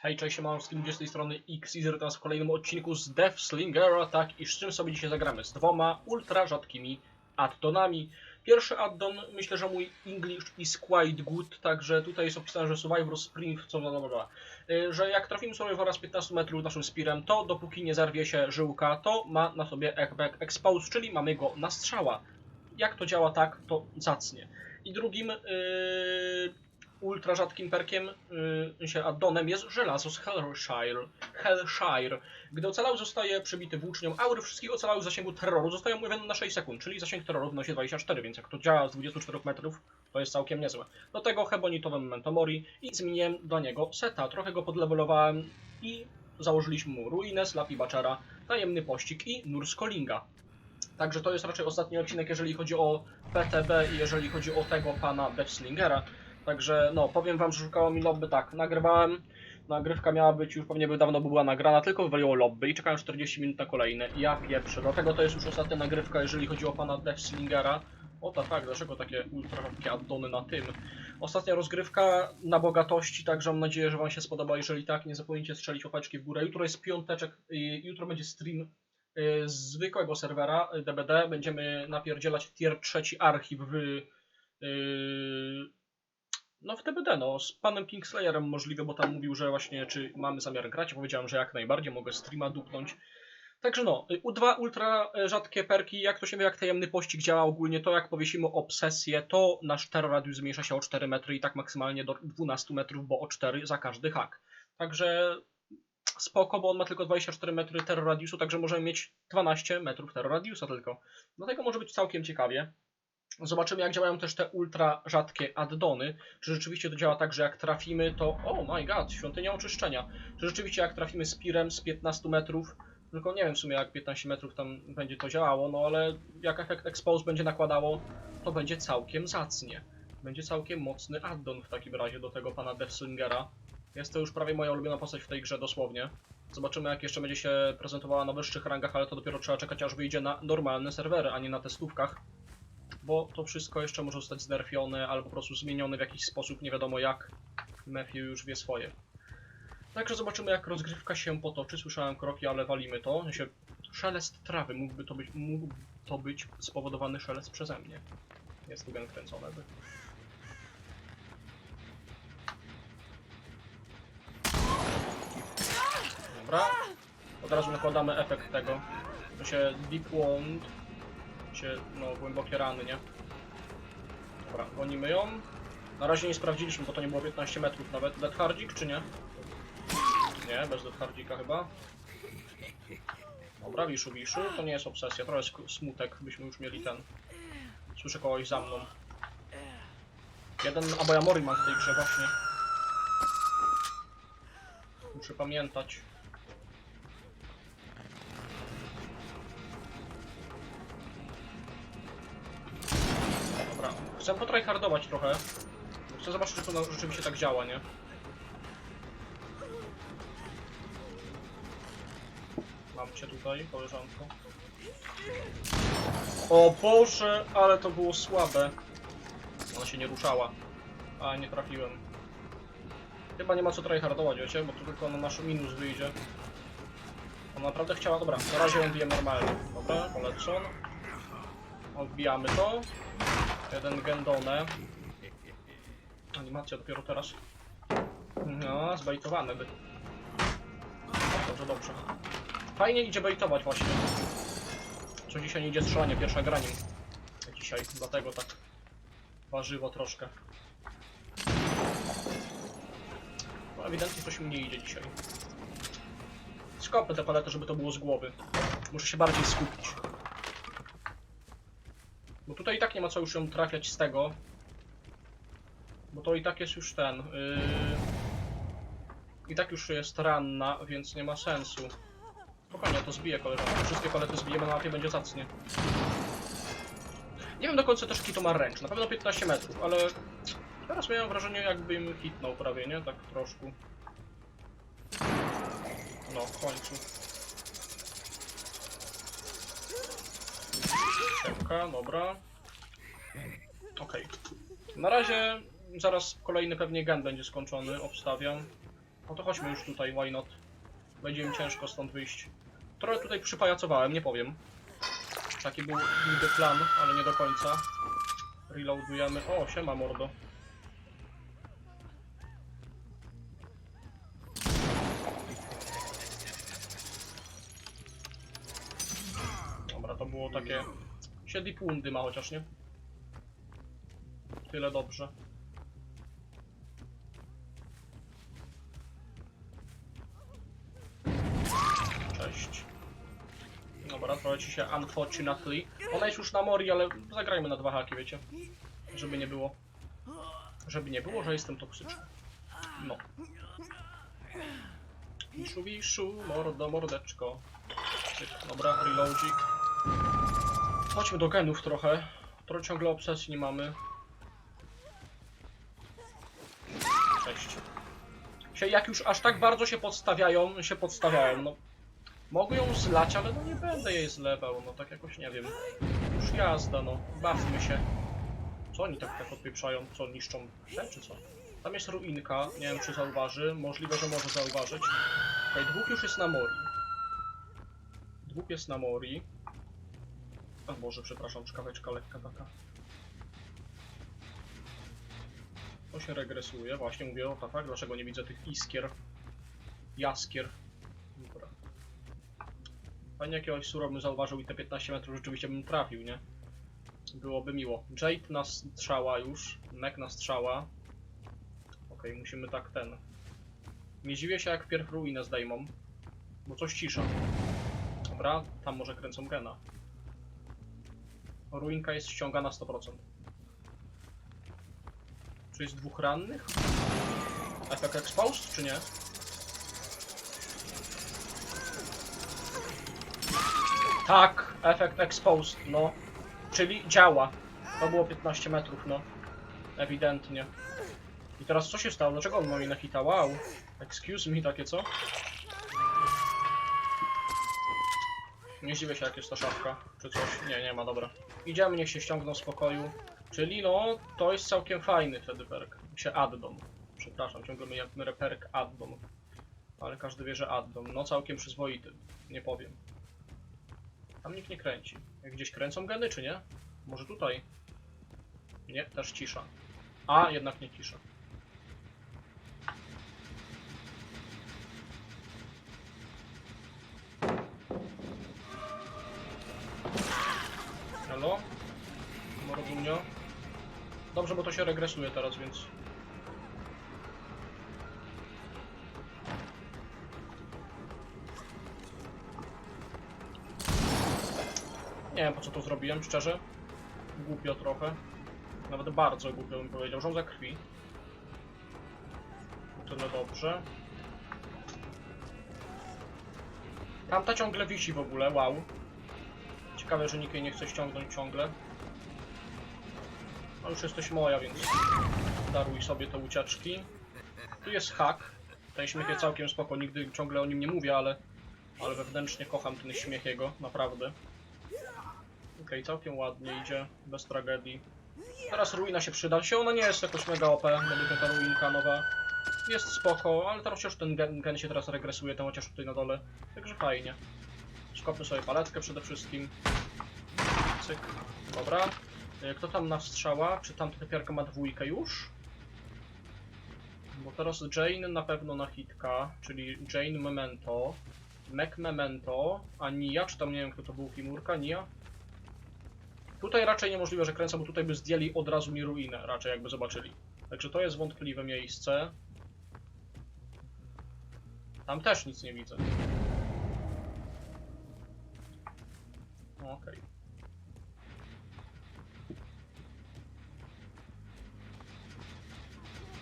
Hej, cześć, siemanowskim z tej strony X i teraz w kolejnym odcinku z Death Slingera, tak, i z czym sobie dzisiaj zagramy? Z dwoma ultra rzadkimi addonami. Pierwszy addon, myślę, że mój English is quite good, także tutaj jest opisane, że Survivor Spring, co bla, bla, bla, że jak trafimy Survivora z 15 metrów naszym Spearem, to dopóki nie zerwie się żyłka, to ma na sobie Ekbek Expose, czyli mamy go na strzała. Jak to działa tak, to zacnie. I drugim yy, ultra rzadkim perkiem, yy, się addonem jest żelazo z Hellshire. Hellshire. Gdy ocalały zostaje przebity włócznią aury, wszystkich ocalałych w zasięgu terroru zostają umówione na 6 sekund, czyli zasięg terroru wynosi 24, więc jak to działa z 24 metrów, to jest całkiem niezłe. Do tego hebonitowe memento mori i zmieniłem dla niego seta. Trochę go podlevelowałem i założyliśmy mu ruinę, Slapi tajemny pościg i nur Skolinga. Także to jest raczej ostatni odcinek, jeżeli chodzi o PTB i jeżeli chodzi o tego pana Deathslingera. Także no, powiem wam, że szukało mi lobby tak. Nagrywałem, nagrywka miała być, już pewnie by dawno by była nagrana, tylko wywaliło lobby i czekałem 40 minut na kolejne. Ja pieprzę. Dlatego to jest już ostatnia nagrywka, jeżeli chodzi o pana Deathslingera. O tak, tak, dlaczego takie ultra rzadkie addony na tym? Ostatnia rozgrywka na bogatości, także mam nadzieję, że wam się spodoba. Jeżeli tak, nie zapomnijcie strzelić opaczki w górę. Jutro jest piąteczek, y, jutro będzie stream y, z zwykłego serwera y, DBD. Będziemy napierdzielać tier trzeci archiw w Yy, no w TBD, no, z panem Kingslayerem możliwe, bo tam mówił, że właśnie czy mamy zamiar grać, powiedziałem, że jak najbardziej, mogę streama dupnąć. Także no, y, U2 ultra y, rzadkie perki, jak to się wie, jak tajemny pościg działa ogólnie, to jak powiesimy obsesję, to nasz terror radius zmniejsza się o 4 metry i tak maksymalnie do 12 metrów, bo o 4 za każdy hak. Także spoko, bo on ma tylko 24 metry terror radiusu, także możemy mieć 12 metrów terror radiusa tylko. Dlatego może być całkiem ciekawie. Zobaczymy, jak działają też te ultra rzadkie addony. Czy rzeczywiście to działa tak, że jak trafimy, to. Oh my god, świątynia oczyszczenia. Czy rzeczywiście, jak trafimy z pirem z 15 metrów, tylko nie wiem w sumie, jak 15 metrów tam będzie to działało, no ale jak efekt expose będzie nakładało, to będzie całkiem zacnie. Będzie całkiem mocny addon w takim razie do tego pana Deathslingera. Jest to już prawie moja ulubiona postać w tej grze, dosłownie. Zobaczymy, jak jeszcze będzie się prezentowała na wyższych rangach, ale to dopiero trzeba czekać, aż wyjdzie na normalne serwery, a nie na testówkach bo to wszystko jeszcze może zostać znerfione albo po prostu zmienione w jakiś sposób, nie wiadomo jak. Matthew już wie swoje. Także zobaczymy jak rozgrywka się potoczy. Słyszałem kroki, ale walimy to. Sensie szelest trawy mógłby to być, mógł to być spowodowany szelest przeze mnie. Jest tu gen kręcone. By. Dobra. Od razu nakładamy efekt tego. To się deep wound no, głębokie rany, nie? Dobra, gonimy ją. Na razie nie sprawdziliśmy, bo to nie było 15 metrów nawet. Dead Hardzik, czy nie? Nie, bez Dead Hardzika chyba. Dobra, wiszu, wiszu. To nie jest obsesja, trochę smutek, byśmy już mieli ten. Słyszę kogoś za mną. Jeden Aboya Mori mam w tej grze właśnie. Muszę pamiętać. Chcę potryhardować trochę. Chcę zobaczyć, czy to rzeczywiście tak działa, nie? Mam cię tutaj, koleżanko. O Boże, ale to było słabe. Ona się nie ruszała. A, nie trafiłem. Chyba nie ma co tryhardować, wiecie, bo to tylko na nasz minus wyjdzie. Ona naprawdę chciała, dobra, na razie ją biję normalnie. Dobra, polecon. Odbijamy to. Jeden Gendone. Animacja dopiero teraz. No, zbejtowane by. Dobrze, dobrze. Fajnie idzie bejtować właśnie. Co dzisiaj nie idzie strzelanie, pierwsza gra nim. Dzisiaj, dlatego tak warzywo troszkę. No, ewidentnie coś mi nie idzie dzisiaj. Skopy te palety, żeby to było z głowy. Muszę się bardziej skupić. Bo tutaj i tak nie ma co już ją trafiać z tego. Bo to i tak jest już ten. Yy... I tak już jest ranna, więc nie ma sensu. Spokojnie, to zbiję koleżankę. Wszystkie palety zbijemy na mapie, będzie zacnie. Nie wiem do końca też jaki to ma ręcz. Na pewno 15 metrów, ale teraz miałem wrażenie jakbym hitnął prawie, nie? Tak troszkę. No, w końcu. Siemka, dobra. Okej. Na razie zaraz kolejny pewnie gen będzie skończony, obstawiam. No to chodźmy już tutaj, why not? Będzie mi ciężko stąd wyjść. Trochę tutaj przypajacowałem, nie powiem. Taki był niby plan, ale nie do końca. Reloadujemy. O, siema mordo. Było takie... 7,5 pundy ma chociaż, nie? Tyle dobrze. Cześć. Dobra, trochę ci się unfortunately. Ona jest już na mori, ale zagrajmy na dwa haki, wiecie? Żeby nie było. Żeby nie było, że jestem toksyczny. No. Wiszu, wiszu, mordo, mordeczko. Dobra, reloadzik. Chodźmy do genów trochę. Trochę ciągle obsesji nie mamy. Cześć. Się, jak już aż tak bardzo się podstawiają, się podstawiają, no. Mogę ją zlać, ale no nie będę jej zlewał, no tak jakoś nie wiem. Już jazda, no. Bawmy się. Co oni tak tak odpieprzają? Co, niszczą te, czy co? Tam jest ruinka, nie wiem czy zauważy. Możliwe, że może zauważyć. Okej, dwóch już jest na mori. Dwóch jest na mori. O Boże, przepraszam, czkaweczka lekka taka. To się regresuje, właśnie mówię o tak, dlaczego nie widzę tych iskier. Jaskier. Dobra. Fajnie jakiegoś bym zauważył i te 15 metrów rzeczywiście bym trafił, nie? Byłoby miło. Jade na strzała już, Nek na strzała. Okej, musimy tak ten. Nie dziwię się jak pierw ruinę zdejmą, bo coś cisza. Dobra, tam może kręcą gena. Ruinka jest ściągana 100%. Czy jest dwóch rannych? Efekt exposed, czy nie? Tak, efekt exposed, no. Czyli działa. To było 15 metrów, no. Ewidentnie. I teraz co się stało? Dlaczego on ma mi na hita? Wow. Excuse me, takie co? Nie zdziwię się jak jest ta szafka, czy coś. Nie, nie ma, dobra. Idziemy, niech się ściągną z pokoju. Czyli no, to jest całkiem fajny wtedy perk. Się addon. Przepraszam, ciągle myjemy perk addon. Ale każdy wie, że addon. No całkiem przyzwoity. Nie powiem. Tam nikt nie kręci. Jak gdzieś kręcą geny, czy nie? Może tutaj? Nie, też cisza. A, jednak nie cisza. Halo? Mordunio? Dobrze, bo to się regresuje teraz, więc... Nie wiem po co to zrobiłem, szczerze. Głupio trochę. Nawet bardzo głupio bym powiedział. Żądza krwi. Tyle dobrze. Tamta ciągle wisi w ogóle, wow. Ciekawe, że nikt jej nie chce ściągnąć ciągle. No już jesteś moja, więc daruj sobie te ucieczki. Tu jest hak. Ten śmiech jest całkiem spoko, nigdy ciągle o nim nie mówię, ale, ale wewnętrznie kocham ten śmiech jego, naprawdę. Okej, całkiem ładnie idzie, bez tragedii. Teraz ruina się przyda się, ona nie jest jakoś mega OP, według ta ruinka nowa. Jest spoko, ale teraz już ten gen, gen się teraz regresuje, ten chociaż tutaj na dole. Także fajnie. Skopmy sobie paletkę przede wszystkim. Cyk. Dobra. E, Kto tam na strzała? Czy tamta typiarka ma dwójkę już? Bo teraz Jane na pewno na hitka, czyli Jane Memento, Mac Memento, a Nia, czy tam nie wiem kto to był, Kimurka, Nia? Tutaj raczej niemożliwe, że kręcą, bo tutaj by zdjęli od razu mi ruinę, raczej jakby zobaczyli. Także to jest wątpliwe miejsce. Tam też nic nie widzę. Okej.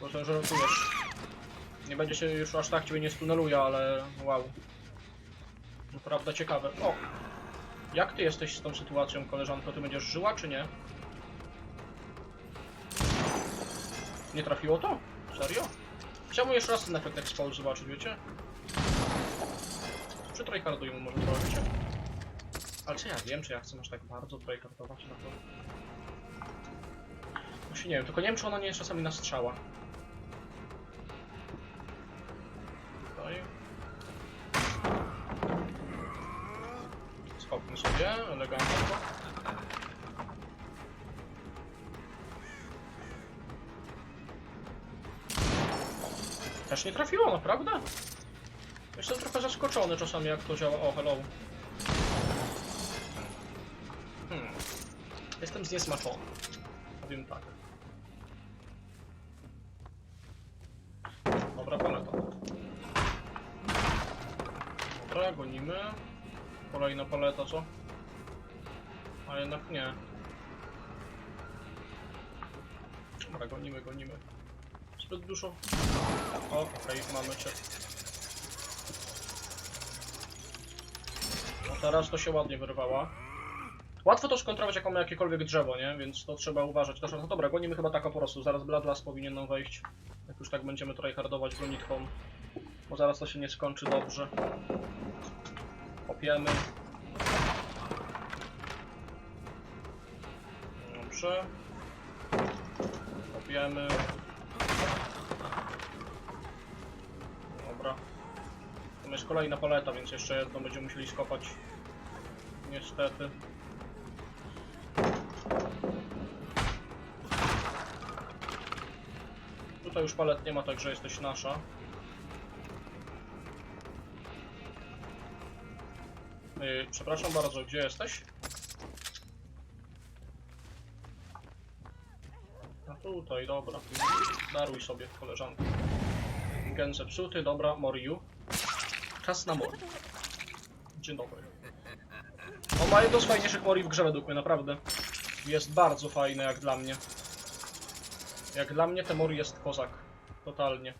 Proszę, że żartujesz. Nie będzie się już aż tak ciebie nie stuneluje, ale wow. Naprawdę ciekawe. O! Jak ty jesteś z tą sytuacją, koleżanko? Ty będziesz żyła, czy nie? Nie trafiło to? Serio? Chciałbym jeszcze raz ten efekt expose zobaczyć, wiecie? Czy tryhardujemy może trochę? Ale czy ja wiem, czy ja chcę aż tak bardzo projektować na to? No Właśnie nie wiem, tylko nie wiem, czy ona nie jest czasami na strzała. Tutaj. Skopmy sobie, elegancko. Też nie trafiło, naprawdę? Jestem trochę zaskoczony czasami, jak to działa. O, hello. Jestem zniesmaczony. Powiem tak. Dobra, paleta. Dobra, gonimy. Kolejna paleta, co? A jednak nie. Dobra, gonimy, gonimy. Zbyt dużo. Okej, mamy cię. No teraz to się ładnie wyrwała. Łatwo to skontrować jak mamy jakiekolwiek drzewo, nie? Więc to trzeba uważać. Też, no dobra, gonimy chyba tak po prostu. Zaraz Bloodlust powinien nam wejść. Jak już tak będziemy tutaj hardować gonitką. Bo zaraz to się nie skończy dobrze. Kopiemy. Dobrze. Kopiemy. Dobra. To jest kolejna paleta, więc jeszcze jedną będziemy musieli skopać. Niestety. Tutaj już palet nie ma, także jesteś nasza. Yy, przepraszam bardzo, gdzie jesteś? A tutaj, dobra. Daruj sobie, koleżanko. Gen zepsuty, dobra, Moriu. Czas na Mori. Dzień dobry. On ma jedno z fajniejszych Mori w grze według mnie, naprawdę. Jest bardzo fajne jak dla mnie. Jak dla mnie ten Mori jest kozak. Totalnie.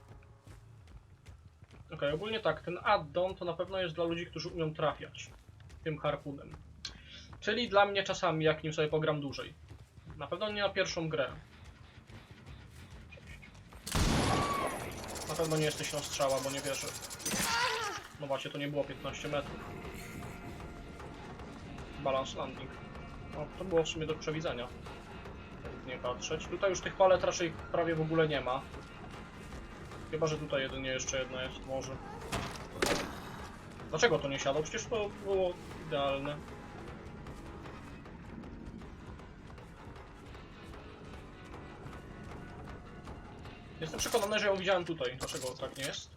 Okej, ogólnie tak, ten addon to na pewno jest dla ludzi, którzy umią trafiać tym harpunem. Czyli dla mnie czasami, jak nim sobie pogram dłużej. Na pewno nie na pierwszą grę. Na pewno nie jesteś na strzała, bo nie wierzę. No właśnie, to nie było 15 metrów. Balance landing. No, to było w sumie do przewidzenia. Nie patrzeć. Tutaj już tych palet raczej prawie w ogóle nie ma. Chyba, że tutaj jedynie jeszcze jedna jest, może. Dlaczego to nie siadło? Przecież to było idealne. Jestem przekonany, że ją widziałem tutaj. Dlaczego tak nie jest?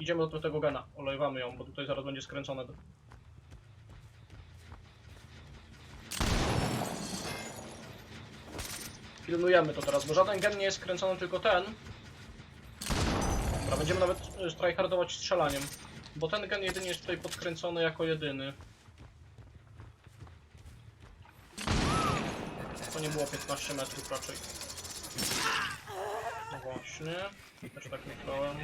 Idziemy do tego gena. Olejwamy ją, bo tutaj zaraz będzie skręcone. Pilnujemy to teraz, bo żaden gen nie jest skręcony, tylko ten. Dobra, będziemy nawet e, tryhardować strzelaniem. Bo ten gen jedynie jest tutaj podkręcony jako jedyny. To nie było 15 metrów raczej. No właśnie. Też tak myślałem.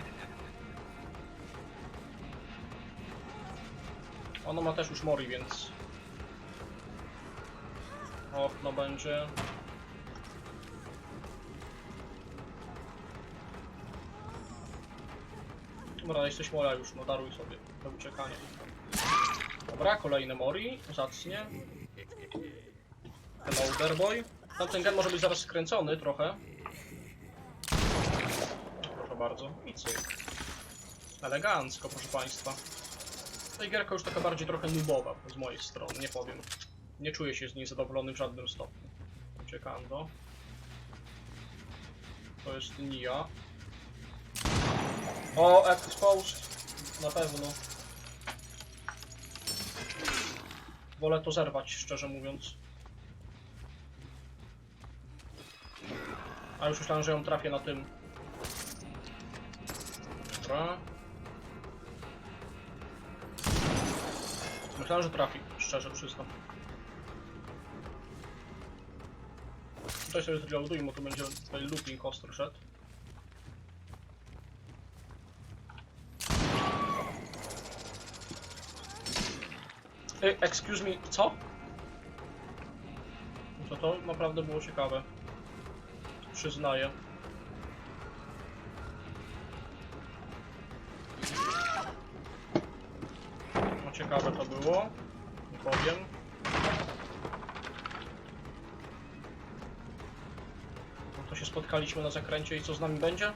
Ono ma też już mori, więc... Och, no będzie. Dobra, jesteś mora już, no daruj sobie do uciekania. Dobra, kolejne mori, zacnie. Hello, Derboy. Tamten gen może być zaraz skręcony trochę. Proszę bardzo. I. Elegancko, proszę Państwa. Ta gierka już taka bardziej trochę nubowa z mojej strony, nie powiem. Nie czuję się z niej zadowolony w żadnym stopniu. Uciekando. To jest Nia. O, Exposed. Na pewno. Wolę to zerwać, szczerze mówiąc. A już myślałem, że ją trafię na tym. Dobra. Myślałem, że trafi, szczerze przyznam. Tutaj sobie zreloadujmy, tu będzie tutaj looping ostry szedł. Excuse me, co? To to naprawdę było ciekawe. Przyznaję. No ciekawe to było. Nie powiem. No to się spotkaliśmy na zakręcie i co z nami będzie?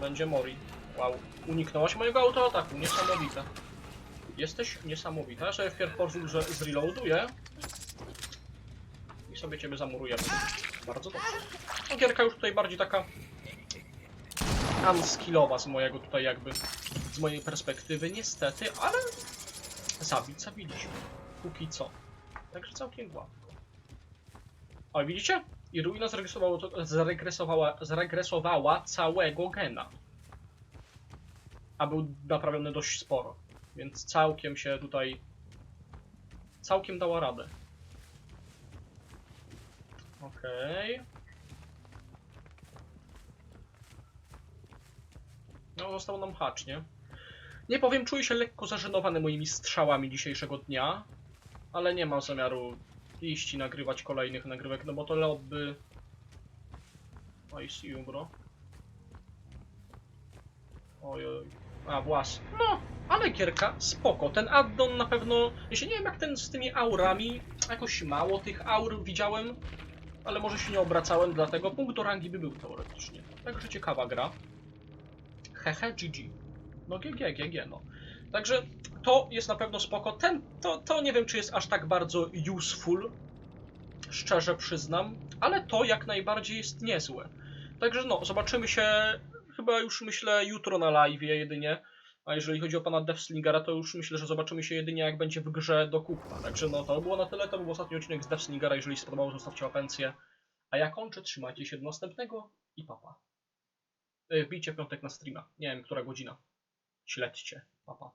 Będzie Mori. Wow, uniknęłaś mojego autoataku, niesamowite. Jesteś niesamowita. Ja sobie wpierw pozwól, że zreloaduję. I sobie ciebie zamurujemy. Bardzo dobrze. No, gierka już tutaj bardziej taka unskillowa z mojego tutaj jakby, z mojej perspektywy niestety, ale zabić zabiliśmy. Póki co. Także całkiem gładko. O, widzicie? I ruina zregresowała, zregresowała całego gena. A był naprawiony dość sporo. Więc całkiem się tutaj... Całkiem dała radę. Okej. No, został nam hacz, nie? Nie powiem, czuję się lekko zażenowany moimi strzałami dzisiejszego dnia, ale nie mam zamiaru iść i nagrywać kolejnych nagrywek, no bo to lobby... I see you, bro. Oj, oj. A, włas. No, ale gierka, spoko. Ten addon na pewno... Się nie wiem jak ten z tymi aurami, jakoś mało tych aur widziałem, ale może się nie obracałem, dlatego punkt do rangi by był teoretycznie. Także ciekawa gra. Hehe, GG. No GG, GG, no. Także to jest na pewno spoko. Ten, to, to nie wiem, czy jest aż tak bardzo useful, szczerze przyznam, ale to jak najbardziej jest niezłe. Także no, zobaczymy się chyba już myślę jutro na live jedynie. A jeżeli chodzi o pana Deathslingera, to już myślę, że zobaczymy się jedynie jak będzie w grze do kupna. Także no, to było na tyle. To był ostatni odcinek z Deathslingera. Jeżeli spodobało, zostawcie łapencję. A ja kończę, trzymajcie się do następnego i papa. Wbijcie w piątek na streama. Nie wiem, która godzina. Śledźcie. Papa.